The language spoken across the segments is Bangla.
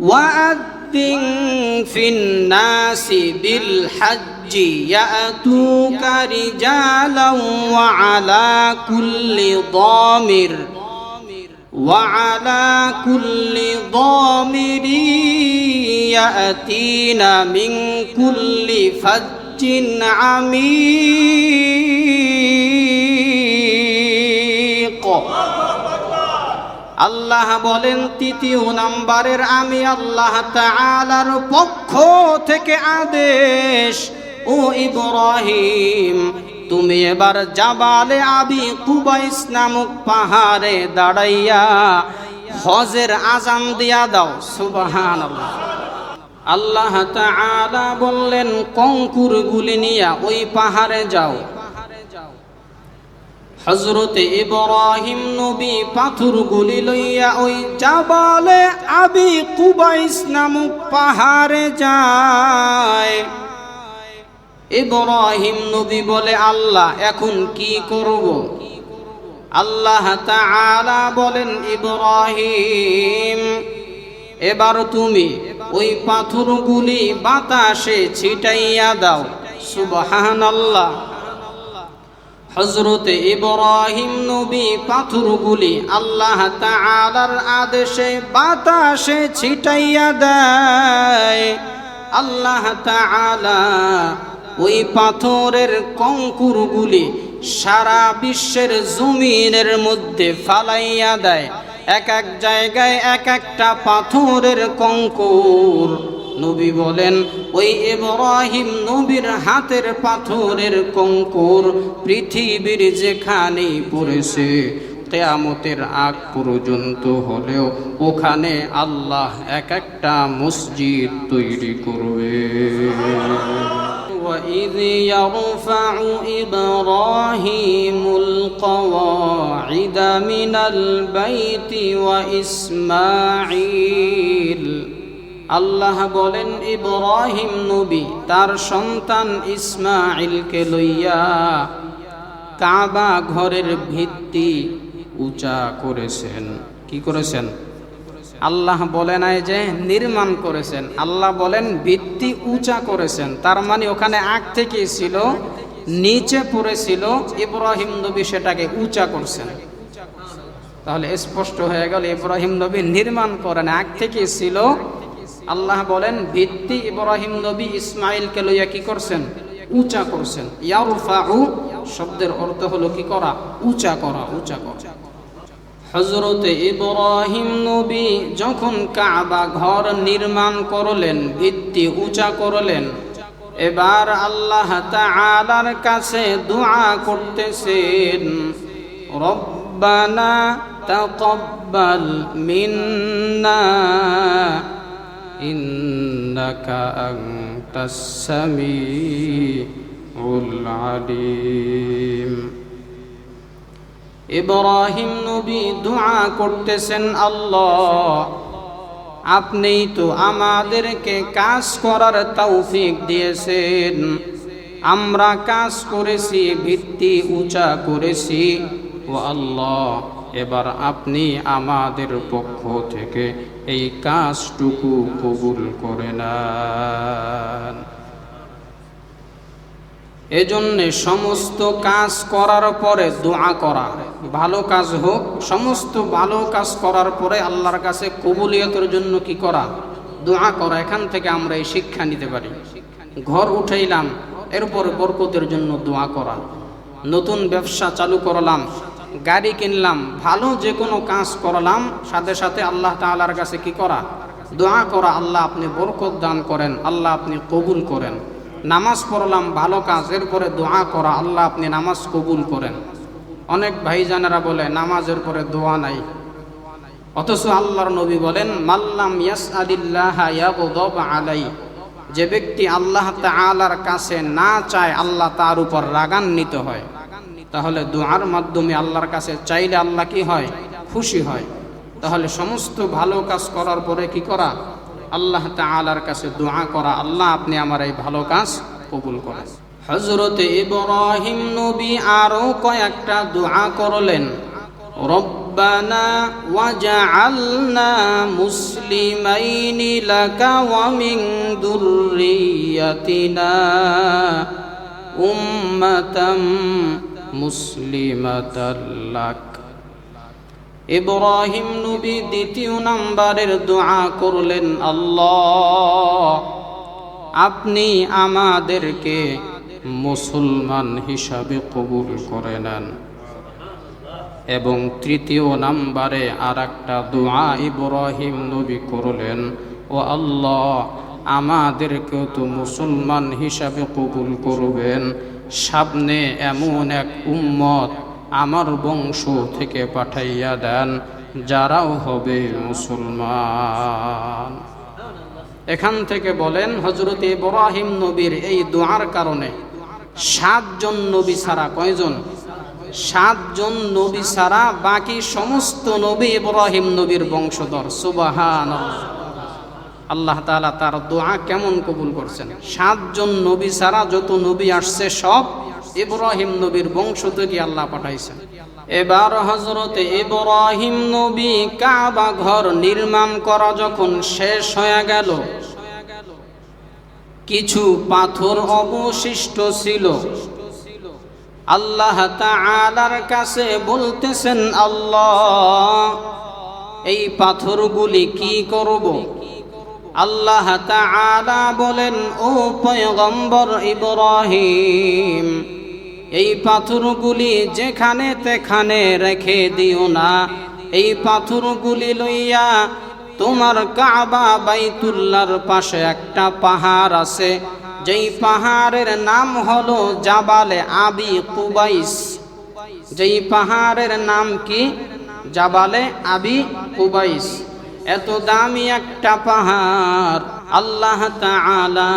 وأذن في الناس بالحج يأتوك رجالا وعلى كل ضامر وعلى كل ضامر يأتين من كل فج عميق আল্লাহ বলেন তৃতীয় নাম্বারের আমি আল্লাহ তাআলার পক্ষ থেকে আদেশ, ও ইব্রাহিম, তুমি এবার জাবালে আবি কুবাইস নামক পাহাড়ে দাঁড়াইয়া হজের আজান দিয়া দাও। সুবহানাল্লাহ। আল্লাহ তাআলা বললেন কঙ্কুর গুলি নিয়া ওই পাহাড়ে যাও। হজরতে ইব্রাহিম নবী পাথর গুলি লইয়া ওই জাবালে আবি কুবাইস নামক পাহাড়ে যায়। ইব্রাহিম নবী বলে, আল্লাহ, এখন কি করব? আল্লাহ তাআলা বলেন, ইব্রাহিম, এবার তুমি ওই পাথরগুলি বাতাসে ছিটাইয়া দাও। সুবহানাল্লাহ। হজরতে ইব্রাহিম নবী পাথরগুলি আল্লাহ তাআলার আদেশে বাতাসে ছিটাইয়া দেয়। আল্লাহ তাআলা ওই পাথরের কঙ্কুরগুলি সারা বিশ্বের জমিনের মধ্যে ফালাইয়া দেয়। এক এক জায়গায় এক একটা পাথরের কঙ্কুর। নবী বলেন ওই ইব্রাহিম নবীর হাতের পাথরের কঙ্কুর পৃথিবীর যেখানেই পড়েছে কেয়ামতের আগ পর্যন্ত হলেও ওখানে আল্লাহ এক একটা মসজিদ তৈরি করবে وإذ يرفع إبراهيم القواعد من البيت وإسماعيل আল্লাহ বলেন, ইব্রাহিম নবী, তার সন্তান ইসমাইলকে লইয়া কাবা ঘরের ভিত্তি উঁচা করেছেন। কি করেছেন? আল্লাহ বলে নাই যে নির্মাণ করেছেন। আল্লাহ বলেন, ভিত্তি উঁচা করেছেন। তার মানে ওখানে আগ থেকেই ছিল, নিচে পড়েছিল ইব্রাহিম নবী সেটাকে উঁচা করছেন। তাহলে স্পষ্ট হয়ে গেল, ইব্রাহিম নবী নির্মাণ করেন, আগ থেকেই ছিল আল্লাহ বলেন, ভিত্তি ইব্রাহিম নবী ইসমাইলকে লইয়া কি করছেন? উঁচা করছেন। ইয়ারফাউ, শব্দের অর্থ হলো কি করা? উঁচা করা উঁচা করা। হজরতে ইব্রাহিম নবী যখন কাবা ঘর নির্মাণ করলেন, ভিত্তি উঁচা করলেন, এবার আল্লাহ তাআলার কাছে দোয়া করতেছেন, রব্বানা তাকাব্বাল মিন্না। ইন্নাকা আনতাস সামিউল আলিম। ইব্রাহিম নবী দোয়া করতেছেন, আল্লাহ, আপনিই তো আমাদেরকে কাজ করার তৌফিক দিয়েছেন। আমরা কাজ করেছি, ভিত্তি উঁচা করেছি। ও আল্লাহ এবার আপনি আমাদের পক্ষ থেকে এই কাজটুকু কবুল করে নেন। এজন্যে সমস্ত কাজ করার পরে দোয়া করা, ভালো কাজ হোক, সমস্ত ভালো কাজ করার পরে আল্লাহর কাছে কবুলিয়তের জন্য কি করা? দোয়া করা, এখান থেকে আমরা এই শিক্ষা নিতে পারি। ঘর উঠাইলাম, এরপর বরকতের জন্য দোয়া করা। নতুন ব্যবসা চালু করলাম গাড়ি কিনলাম, ভালো যে কোনো কাজ করলাম, সাথে সাথে আল্লাহ তাআলার কাছে কি করা? দোয়া করা, আল্লাহ আপনি বরকত দান করেন, আল্লাহ আপনি কবুল করেন। নামাজ পড়লাম, ভালো কাজ, এরপরে দোয়া করা, আল্লাহ আপনি নামাজ কবুল করেন। অনেক ভাইজানেরা বলে, নামাজের পরে দোয়া নাই। অথচ আল্লাহর নবী বলেন মাল্লাম ইয়াস আলিল্লাহ আলাই। যে ব্যক্তি আল্লাহ তাআলার কাছে না চায়, আল্লাহ তার উপর রাগান্বিত হয়। তাহলে দোয়ার মাধ্যমে আল্লাহর কাছে চাইলে আল্লাহ কি হয়? খুশি হয়। তাহলে সমস্ত ভালো কাজ করার পরে কি করা? আল্লাহ তালার কাছে দোয়া করা। আল্লাহ আপনি আমার এই ভালো কাজ কবুল করেন। হজরত ইব্রাহিম নবী আরও কয়েকটা দোয়া করলেন। রব্বানা ওয়াজআলনা মুসলিমাইনি লাকা ওয়া মিন দুররিয়াতিনা উম্মাতাম ইব্রাহিম নবী দ্বিতীয় নাম্বারের দোয়া করলেন, আল্লাহ, আপনি আমাদেরকে মুসলমান হিসাবে কবুল করে নেন। এবং তৃতীয় নাম্বারে আর একটা দোয়া ইব্রাহিম নবী করলেন, ও আল্লাহ, আমাদেরকেও তো মুসলমান হিসাবে কবুল করবেন। সামনে এমন এক উম্মত আমার বংশ থেকে পাঠাইয়া দেন, যারাও হবে মুসলমান। এখান থেকে বলেন হজরত ইব্রাহিম নবীর এই দোয়ার কারণে সাতজন নবী ছাড়া কয়জন? সাতজন নবী ছাড়া বাকি সমস্ত নবী ইব্রাহিম নবীর বংশধর সুবাহান আল্লাহ তাআলা তার দোয়া কেমন কবুল করছেন? সাতজন নবী ছাড়া যত নবী আসছে, সব ইব্রাহিম নবীর বংশ থেকে আল্লাহ পাঠাইছেন। এবার হজরতে ইব্রাহিম নবী কাবা ঘর নির্মাণ করা যখন শেষ হয়ে গেল, কিছু পাথর অবশিষ্ট ছিল। আল্লাহ তাআলার কাছে বলতেছেন, আল্লাহ, এই পাথরগুলি কি করব? আল্লাহ তাআলা বলেন, ও পয়গম্বর ইব্রাহিম, এই পাথরগুলি যেখানে তেখানে রেখে দিও না। এই পাথরগুলি লইয়া তোমার কাবা বাইতুল্লার পাশে একটা পাহাড় আছে। যেই পাহাড়ের নাম হলো জাবালে আবি কুবাইস। যেই পাহাড়ের নাম কি? জাবালে আবি কুবাইস। এত দামি একটা পাহাড়, আল্লাহ তাআলা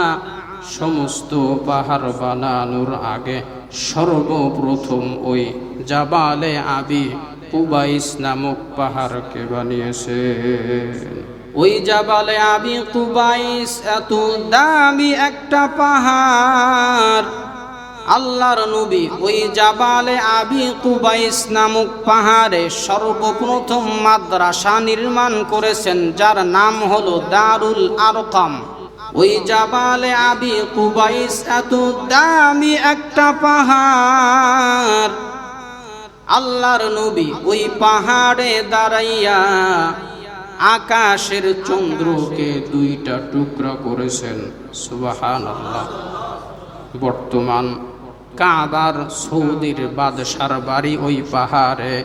সমস্ত পাহাড় বানানোর আগে সর্বপ্রথম ওই জাবালে আবি কুবাইস নামক পাহাড়কে বানিয়েছে। ওই জাবালে আবি কুবাইস এত দামি একটা পাহাড় আল্লাহর নবী ওই জাবালে আবি কুবাইস নামক পাহাড়ে সর্বপ্রথম মাদ্রাসা নির্মাণ করেছেন, যার নাম হলো দারুল আরকাম। ওই জাবালে আবি কুবাইস এত দামি একটা পাহাড়। আল্লাহর নবী ওই পাহাড়ে দাঁড়াইয়া আকাশের চন্দ্রকে দুইটা টুকরা করেছেন সুবাহান আল্লাহ বর্তমান কাবার সৌদির বাদশার বাড়ি ওই পাহাড়ে,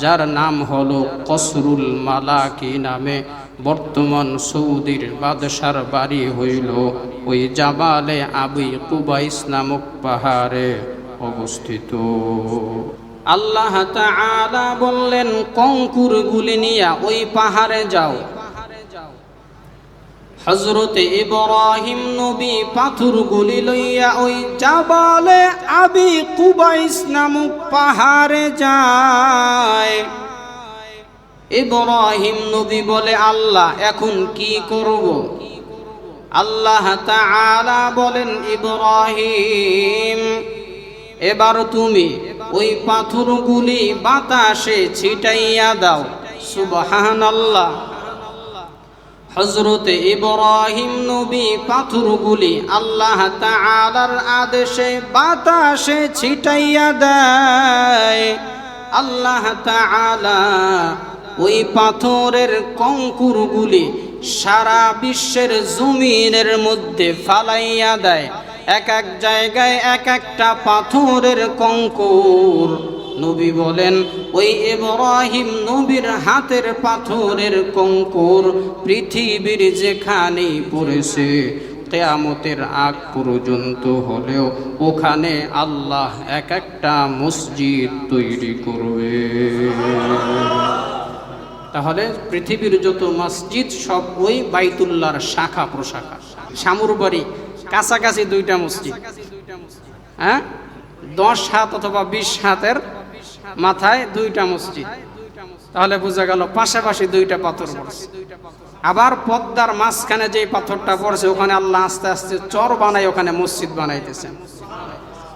যার নাম হলো কসরুল মালাকি নামে। বর্তমান সৌদির বাদশার বাড়ি হইল ওই জাবালে আবি কুবাইস নামক পাহাড়ে অবস্থিত। আল্লাহ বললেন, কঙ্কুরগুলি নিয়া ওই পাহাড়ে যাও। হজরতে ইব্রাহিম নবী পাথরগুলি লইয়া ওই জাবালে আবি কুবাইস নামক পাহাড়ে যায়। ইব্রাহিম নবী বলে, আল্লাহ, এখন কি করব? আল্লাহ তাআলা বলেন, ইব্রাহিম, এবার তুমি ওই পাথরগুলি বাতাসে ছিটাইয়া দাও। সুবহানাল্লাহ। হজরতে ইব্রাহিম নবী পাথরগুলি আল্লাহ তাআলার আদেশে বাতাসে ছিটাইয়া দেয়। আল্লাহ তাআলা ওই পাথরের কঙ্কুরগুলি সারা বিশ্বের জমিনের মধ্যে ফালাইয়া দেয়। এক এক জায়গায় এক একটা পাথরের কঙ্কুর। নবী বলেন, ওই ইব্রাহিম নবীর হাতের পাথরের কঙ্কুর পৃথিবীর যেখানেই পড়েছে, কেয়ামতের আগ পর্যন্ত হলেও ওখানে আল্লাহ এক একটা মসজিদ তৈরি করবে। তাহলে পৃথিবীর যত মসজিদ, সব ওই বাইতুল্লার শাখা প্রশাখা। শামুর বাড়ি, কাছাকাছি দুইটা মসজিদ। হ্যাঁ? দশ হাত অথবা বিশ হাতের মাথায় দুইটা মসজিদ। তাহলে বোঝা গেল পাশাপাশি দুইটা পাথর পড়ছে। আবার পদ্মার মাঝখানে যে পাথরটা পড়ছে, ওখানে আল্লাহ আস্তে আস্তে চর বানাই ওখানে মসজিদ বানাইতেছেন।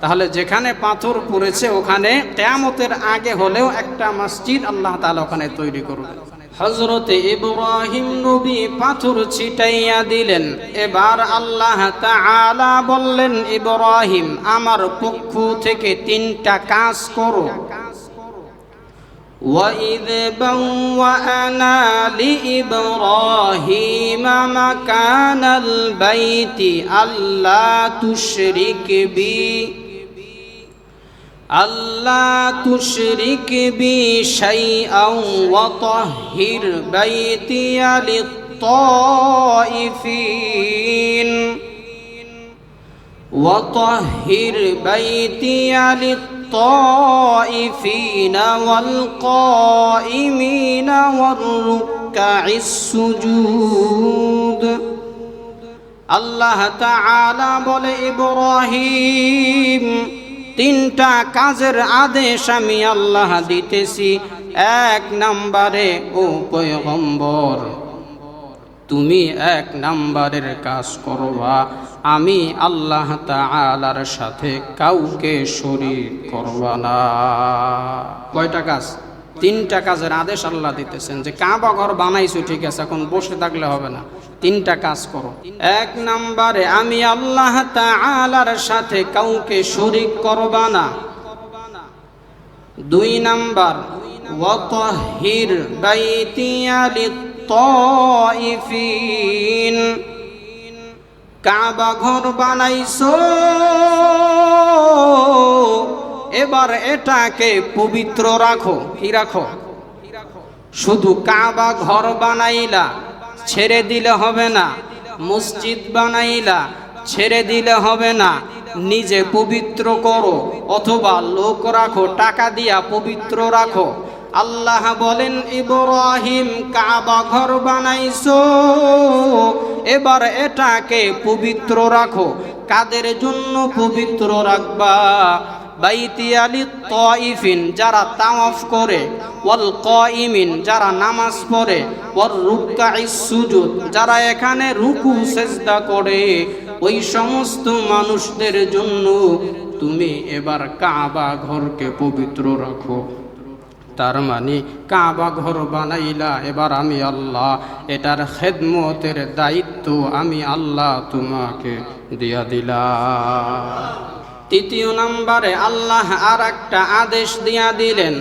তাহলে যেখানে পাথর পড়েছে, ওখানে কেয়ামতের আগে হলেও একটা মসজিদ আল্লাহ তাআলা ওখানে তৈরি করবেন হজরতে ইব্রাহিম নবী পাথর ছিটাইয়া দিলেন। এবার আল্লাহ তাআলা বললেন, ইব্রাহিম, আমার পক্ষ থেকে তিনটা কাজ করো। وإذ بوأنا لإبراهيم مكان البيت ألا تشرك بي ألا تشرك بي شيئا وطهر بيتي للطائفين وطهر بيتي للطائفين والقائمين والركع السجود আল্লাহ তাআলা বলে ইব্রাহিম তিনটা কাজের আদেশ আমি আল্লাহ দিতেছি এক নম্বরে ও পয়গম্বর তুমি এক নাম্বারের কাজ করবা। আমি আল্লাহ তাআলার সাথে কাউকে শরীক করবা না। কয়টা কাজ? তিনটা কাজের আদেশ আল্লাহ দিতেছেন যে কাবা ঘর বানাইছো, ঠিক আছে, এখন বসে থাকলে হবে না। তিনটা কাজ করো। এক নাম্বারে, আমি আল্লাহ তাআলার সাথে কাউকে শরীক করবা না। দুই নাম্বার লিত্তাইফিন কাবা ঘর বানাইছো, এবার এটাকে পবিত্র রাখো, কি রাখো? শুধু কাবা ঘর বানাইলা, ছেড়ে দিলে হবে না, মসজিদ বানাইলা, ছেড়ে দিলে হবে না, নিজে পবিত্র করো, অথবা লোক রাখো, টাকা দিয়া পবিত্র রাখো। আল্লাহ বলেন, ইব্রাহিম কাবা ঘর বানাইছো, এবার এটাকে পবিত্র রাখো। কাদের জন্য পবিত্র রাখবা? বাইতি আলি তইফিন যারা তাওয়াফ করে। ওয়াল কইমিন যারা নামাজ পড়ে। ওয়ার রুক্কা সুজুদ, যারা এখানে রুকু, সেজদা করে। ওই সমস্ত মানুষদের জন্য তুমি এবার কাবা ঘরকে পবিত্র রাখো। তার মানে কাবা ঘর বানাইলা এবার আমি আল্লাহ এটার খেদমতের দায়িত্ব আমি আল্লাহ তোমাকে দিয়া দিলাম তৃতীয় নম্বরে আল্লাহ আর একটা আদেশ দিয়া দিলেন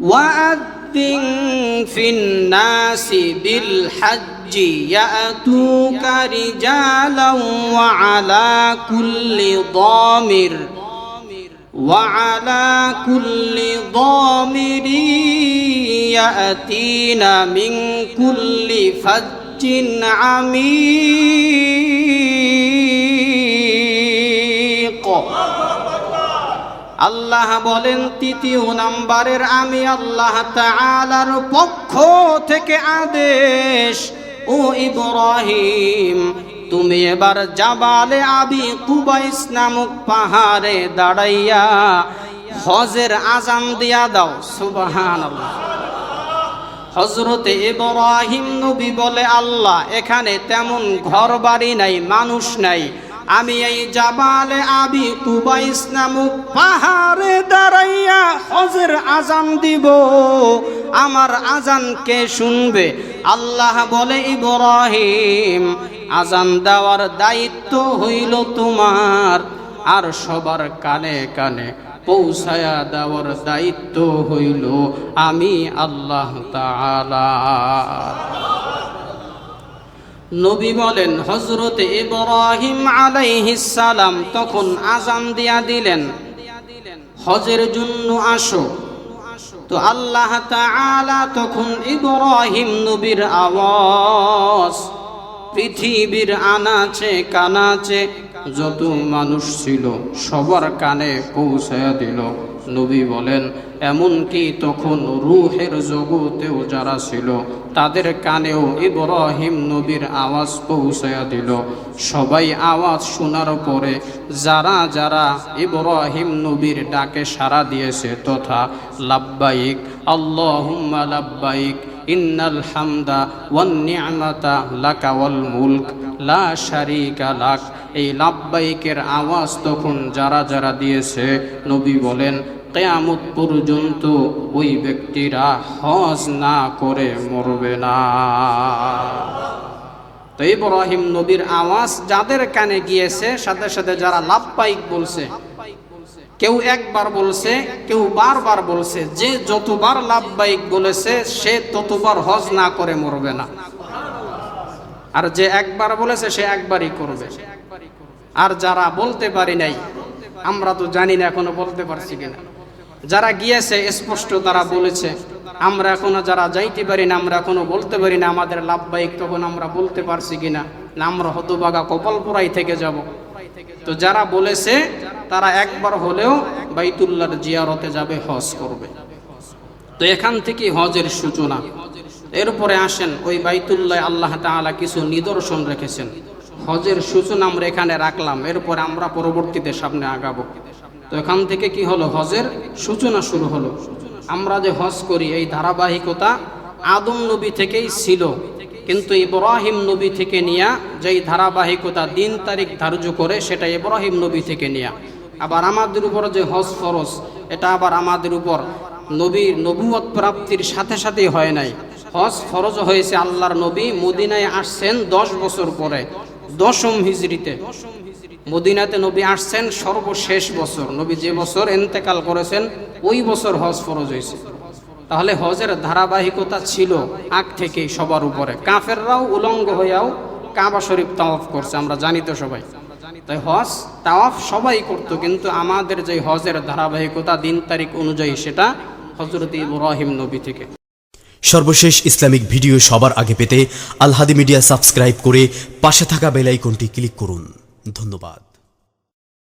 وأذن في الناس بالحج يأتوك رجالا وعلى كل ضامر وعلى كل ضامر يأتين من كل فج عميق আল্লাহ বলেন তৃতীয় নাম্বারের আমি আল্লাহ তাআলার পক্ষ থেকে আদেশ ও ইব্রাহিম তুমি এবার জাবালে আবি কুবাইস নামক পাহাড়ে দাঁড়াইয়া হজের আজান দিয়া দাও, সুবহানাল্লাহ। হজরতে ইব্রাহিম নবী বলে, আল্লাহ, এখানে তেমন ঘর বাড়ি নাই, মানুষ নাই। আমি এই জাবালে আবি কুবাইস নামক পাহাড়ে দাঁড়াইয়া হজের আজান দিব। আমার আজান কে শুনবে? আল্লাহ বলে, ইব্রাহিম, আজান দেওয়ার দায়িত্ব হইল তোমার। আর সবার কানে কানে পৌঁছায়া দেওয়ার দায়িত্ব হইল আমি আল্লাহ নবী বলেন হজরতে ইব্রাহিম সালাম তখন আজান দিয়া দিলেন। হজের জন্য আসো। তো আল্লাহ তাআলা তখন ইব্রাহিম নবীর আওয়াজ, পৃথিবীর আনাচে কানাচে যত মানুষ ছিল সবার কানে পৌঁছায় দিল। নবী বলেন, এমনকি তখন রুহের জগতেও যারা ছিল, তাদের কানেও ইব্রাহিম নবীর আওয়াজ পৌঁছায়া দিল। সবাই আওয়াজ শোনার পরে যারা যারা ইব্রাহিম নবীর ডাকে সাড়া দিয়েছে তথা, লাব্বাইক আল্লাহ লাব্বাইক ইন্নাল হামদা মুলক, লা এই লাব্বাইকের আওয়াজ তখন যারা যারা দিয়েছে, নবী বলেন, কেয়ামত পর্যন্ত ওই ব্যক্তিরা হজ না করে মরবে না। তো ইব্রাহিম নবীর আওয়াজ যাদের কানে গিয়েছে, সাথে সাথে যারা লাভবাহিক বলছে কেউ একবার বলছে, কেউ বারবার বলছে, যে যতবার লাভবাহিক বলেছে, সে ততবার হজ না করে মরবে না। আর যে একবার বলেছে, সে একবারই করবে। আর যারা বলতে পারি নাই, আমরা তো জানি না, এখনও বলতে পারছি কিনা। যারা গিয়েছে, স্পষ্ট তারা বলেছে, আমরা এখনও যারা যাইতে পারি না, আমরা এখনও বলতে পারি না, আমাদের লাভবাহিক তখন আমরা বলতে পারছি কিনা, না, আমরা হতবাগা কপালপুরাই থেকে যাব। তো যারা বলেছে, তারা একবার হলেও বাইতুল্লাহর জিয়ারতে যাবে, হজ করবে। তো এখান থেকে হজের সূচনা। এরপরে আসেন, ওই বাইতুল্লাহ আল্লাহ তাআলা কিছু নিদর্শন রেখেছেন। হজের সূচনা আমরা এখানে রাখলাম, এরপরে আমরা পরবর্তীতে সামনে আগাবো। তো এখান থেকে কি হলো? হজের সূচনা শুরু হলো। আমরা যে হজ করি, এই ধারাবাহিকতা আদম নবী থেকেই ছিল। কিন্তু ইব্রাহিম নবী থেকে নিয়া, যেই ধারাবাহিকতা দিন তারিখ ধার্য করে, সেটা ইব্রাহিম নবী থেকে নিয়া। আবার আমাদের উপর যে হজ ফরজ, এটা আবার আমাদের উপর নবীর নবুয়ত প্রাপ্তির সাথে সাথেই হয় নাই। হজ ফরজ হয়েছে আল্লাহর নবী, মদিনায় আসছেন দশ বছর পরে, দশম হিজড়িতে। মদিনাতে নবী আসছেন সর্বশেষ বছর। নবী যে বছর এন্তেকাল করেছেন, ওই বছর হজ ফরজ হয়েছে। তাহলে হজের ধারাবাহিকতা ছিল আগ থেকেই সবার উপরে। কাফেররাও উলঙ্গ হইয়াও কাবা শরীফ তাওয়াফ করছে, আমরা জানি তো সবাই। তাই হজ, তাওয়াফ সবাই করতো, কিন্তু আমাদের যে হজের ধারাবাহিকতা দিন তারিখ অনুযায়ী সেটা হজরত ইব্রাহিম নবী থেকে। সর্বশেষ ইসলামিক ভিডিও সবার আগে পেতে আলহাদি মিডিয়া সাবস্ক্রাইব করে পাশে থাকা বেল আইকনটি ক্লিক করুন। ধন্যবাদ।